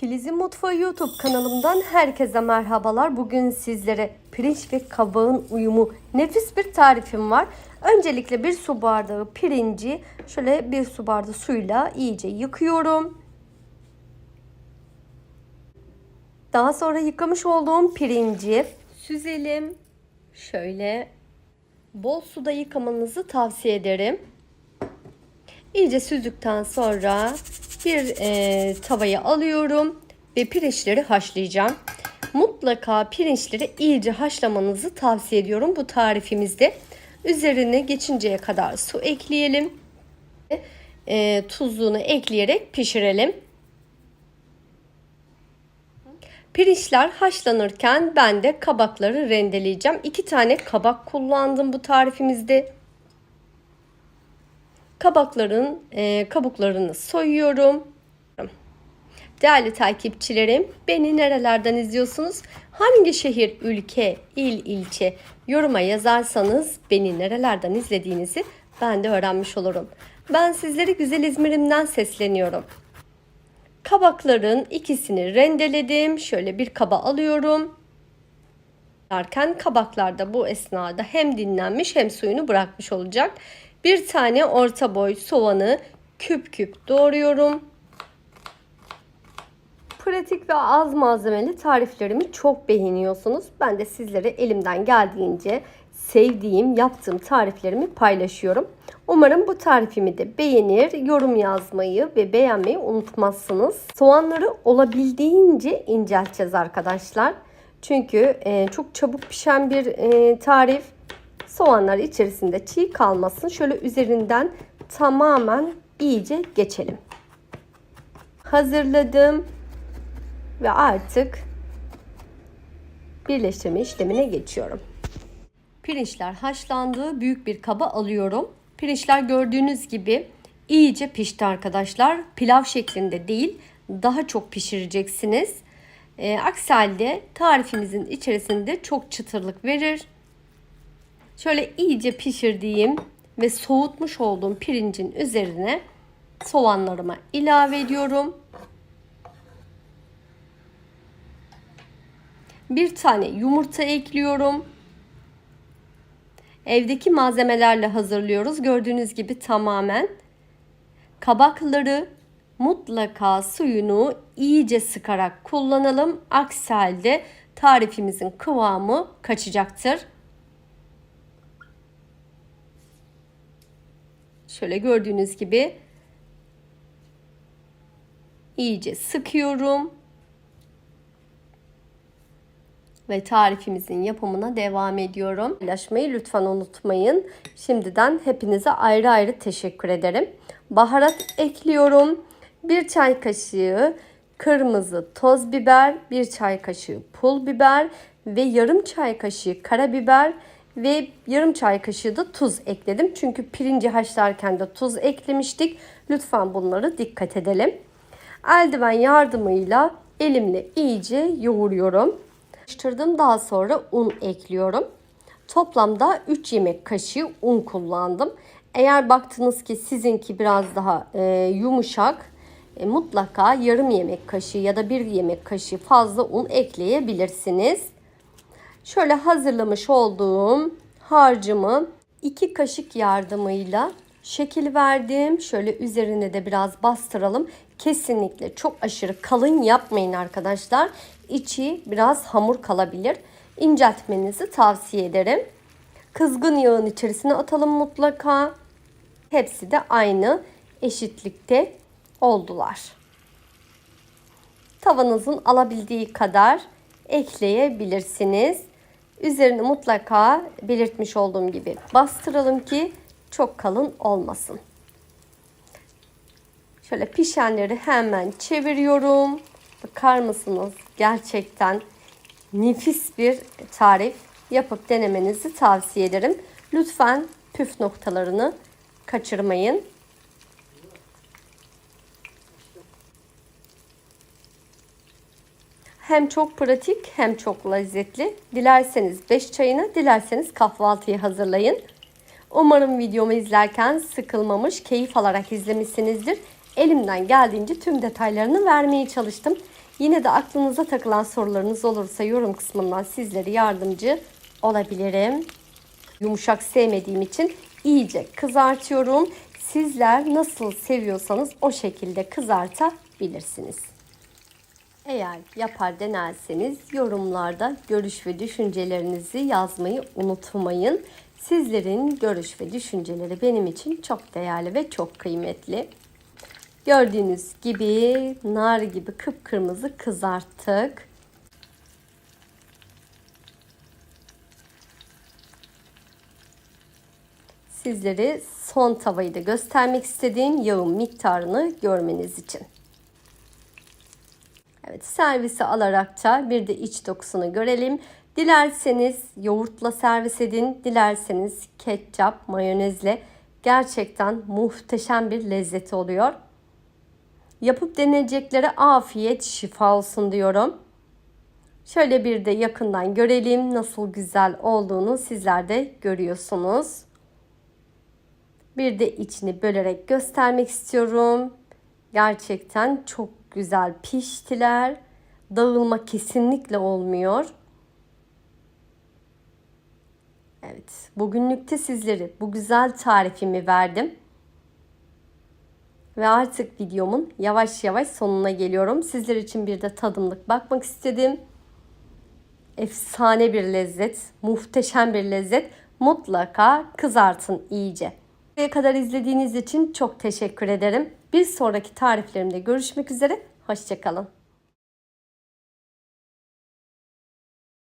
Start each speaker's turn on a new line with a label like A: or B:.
A: Filiz'in Mutfağı YouTube kanalımdan herkese merhabalar. Bugün sizlere pirinç ve kabağın uyumu nefis bir tarifim var. Öncelikle bir su bardağı pirinci şöyle bir su bardağı suyla iyice yıkıyorum. Daha sonra yıkamış olduğum pirinci süzelim. Şöyle bol suda yıkamanızı tavsiye ederim. İyice süzdükten sonra bir e, tavaya alıyorum ve pirinçleri haşlayacağım. Mutlaka pirinçleri iyice haşlamanızı tavsiye ediyorum bu tarifimizde. Üzerine geçinceye kadar su ekleyelim. E, tuzluğunu ekleyerek pişirelim. Pirinçler haşlanırken ben de kabakları rendeleyeceğim. İki tane kabak kullandım bu tarifimizde. Kabakların e, kabuklarını soyuyorum. Değerli takipçilerim, beni nerelerden izliyorsunuz? Hangi şehir, ülke, il, ilçe yoruma yazarsanız beni nerelerden izlediğinizi ben de öğrenmiş olurum. Ben sizleri güzel İzmir'imden sesleniyorum. Kabakların ikisini rendeledim. Şöyle bir kaba alıyorum. Derken kabaklar da bu esnada hem dinlenmiş hem suyunu bırakmış olacak. Bir tane orta boy soğanı küp küp doğruyorum. Pratik ve az malzemeli tariflerimi çok beğeniyorsunuz. Ben de sizlere elimden geldiğince sevdiğim, yaptığım tariflerimi paylaşıyorum. Umarım bu tarifimi de beğenir, yorum yazmayı ve beğenmeyi unutmazsınız. Soğanları olabildiğince incelteceğiz arkadaşlar. Çünkü e, çok çabuk pişen bir e, tarif. Soğanlar içerisinde çiğ kalmasın. Şöyle üzerinden tamamen iyice geçelim. Hazırladım ve artık birleştirme işlemine geçiyorum. Pirinçler haşlandı. Büyük bir kaba alıyorum. Pirinçler gördüğünüz gibi iyice pişti arkadaşlar. Pilav şeklinde değil, daha çok pişireceksiniz. E, aksi halde tarifimizin içerisinde çok çıtırlık verir. Şöyle iyice pişirdiğim ve soğutmuş olduğum pirincin üzerine soğanlarımı ilave ediyorum. Bir tane yumurta ekliyorum. Evdeki malzemelerle hazırlıyoruz. Gördüğünüz gibi tamamen. Kabakları mutlaka suyunu iyice sıkarak kullanalım. Aksi halde tarifimizin kıvamı kaçacaktır. Şöyle gördüğünüz gibi iyice sıkıyorum. Ve tarifimizin yapımına devam ediyorum. Paylaşmayı lütfen unutmayın. Şimdiden hepinize ayrı ayrı teşekkür ederim. Baharat ekliyorum. Bir çay kaşığı kırmızı toz biber, bir çay kaşığı pul biber ve yarım çay kaşığı karabiber ve yarım çay kaşığı da tuz ekledim. Çünkü pirinci haşlarken de tuz eklemiştik. Lütfen bunları dikkat edelim. Eldiven yardımıyla elimle iyice yoğuruyorum. Karıştırdım daha sonra un ekliyorum. Toplamda 3 yemek kaşığı un kullandım. Eğer baktınız ki sizinki biraz daha e, yumuşak e, mutlaka yarım yemek kaşığı ya da bir yemek kaşığı fazla un ekleyebilirsiniz. Şöyle hazırlamış olduğum harcımı 2 kaşık yardımıyla şekil verdim. Şöyle üzerine de biraz bastıralım. Kesinlikle çok aşırı kalın yapmayın arkadaşlar. İçi biraz hamur kalabilir. İnceltmenizi tavsiye ederim. Kızgın yağın içerisine atalım mutlaka. Hepsi de aynı eşitlikte oldular. Tavanızın alabildiği kadar ekleyebilirsiniz. Üzerini mutlaka belirtmiş olduğum gibi bastıralım ki çok kalın olmasın. Şöyle pişenleri hemen çeviriyorum. Bakar mısınız? Gerçekten nefis bir tarif. Yapıp denemenizi tavsiye ederim. Lütfen püf noktalarını kaçırmayın. Hem çok pratik hem çok lezzetli. Dilerseniz 5 çayını, dilerseniz kahvaltıyı hazırlayın. Umarım videomu izlerken sıkılmamış, keyif alarak izlemişsinizdir. Elimden geldiğince tüm detaylarını vermeye çalıştım. Yine de aklınıza takılan sorularınız olursa yorum kısmından sizlere yardımcı olabilirim. Yumuşak sevmediğim için iyice kızartıyorum. Sizler nasıl seviyorsanız o şekilde kızartabilirsiniz. Eğer yapar denerseniz yorumlarda görüş ve düşüncelerinizi yazmayı unutmayın. Sizlerin görüş ve düşünceleri benim için çok değerli ve çok kıymetli. Gördüğünüz gibi nar gibi kıpkırmızı kızarttık. Sizleri son tavayı da göstermek istediğim yağın miktarını görmeniz için. Evet servise alarak da bir de iç dokusunu görelim. Dilerseniz yoğurtla servis edin. Dilerseniz ketçap, mayonezle gerçekten muhteşem bir lezzeti oluyor. Yapıp deneyeceklere afiyet şifa olsun diyorum. Şöyle bir de yakından görelim nasıl güzel olduğunu sizler de görüyorsunuz. Bir de içini bölerek göstermek istiyorum. Gerçekten çok güzel piştiler. Dağılma kesinlikle olmuyor. Evet, bugünlükte sizlere bu güzel tarifimi verdim. Ve artık videomun yavaş yavaş sonuna geliyorum. Sizler için bir de tadımlık bakmak istedim. Efsane bir lezzet, muhteşem bir lezzet. Mutlaka kızartın iyice. Buraya kadar izlediğiniz için çok teşekkür ederim. Bir sonraki tariflerimde görüşmek üzere. Hoşçakalın.